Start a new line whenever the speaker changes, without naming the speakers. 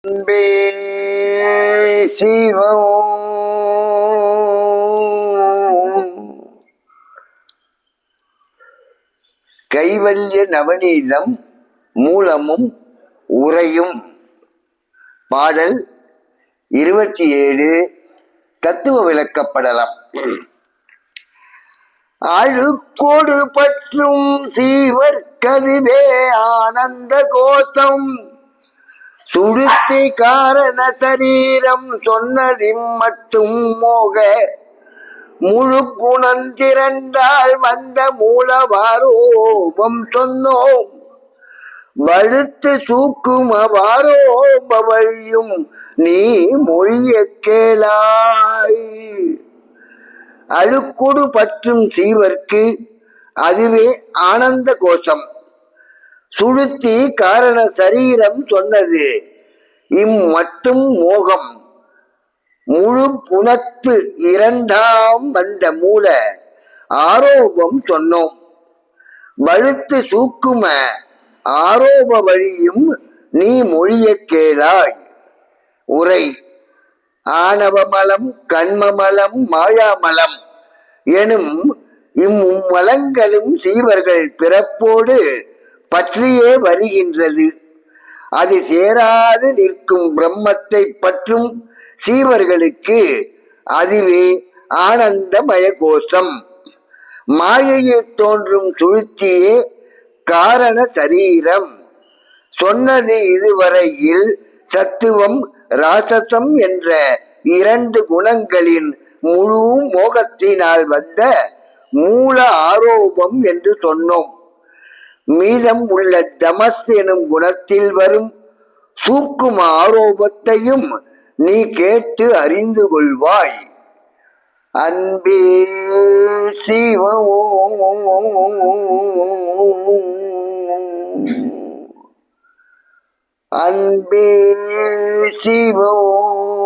அன்பே சிவம். கைவல்ய நவநீதம் மூலமும் உரையும் பாடல் இருபத்தி ஏழு. தத்துவ விளக்கப்படலாம். அழுக்கோடு பற்றும் சீவர் கதிவே ஆனந்த கோத்தம். சுடுத்தி காரண சரீரம் சொன்னதிம் மட்டும் மோக முழு குணந்திரண்டால் வந்த மூலவாரோபம் சொன்னோம். வழுத்து சூக்கும் அவாரோபவழியும் நீ மொழிய கேளாய். அழுக்குடு பற்றும் சீவர்க்கு அதுவே ஆனந்த கோஷம். சுழுத்தி காரண சரீரம் சொன்னது. இம்மட்டும் மோகம். முழு குணத்து இரண்டாம் வந்த மூல ஆரோபம் சொன்னோம். வழுத்து சூக்கும ஆரோப வழியும் நீ மொழிய கேளாய். உரை. ஆணவமலம் கண்மமலம் மாயாமலம் எனும் இம்மும்மலங்களும் சீவர்கள் பிறப்போடு பற்றியே வருகின்றது. அது சேராது நிற்கும் பிரம்மத்தை பற்றும் சீவர்களுக்கு அதுவே ஆனந்தமய கோஷம் மாயையில் தோன்றும் சுழுத்தியே காரண சரீரம். சொன்னது இதுவரையில் சத்துவம் ராசசம் என்ற இரண்டு குணங்களின் முழு மோகத்தினால் வந்த மூல ஆரோபம் என்று சொன்னோம். மீதம் உள்ள தமஸ் எனும் குணத்தில் வரும். சூக்கும் ஆரோபத்தையும் நீ கேட்டு அறிந்து கொள்வாய். அன்பே சிவம். அன்பே சிவம்.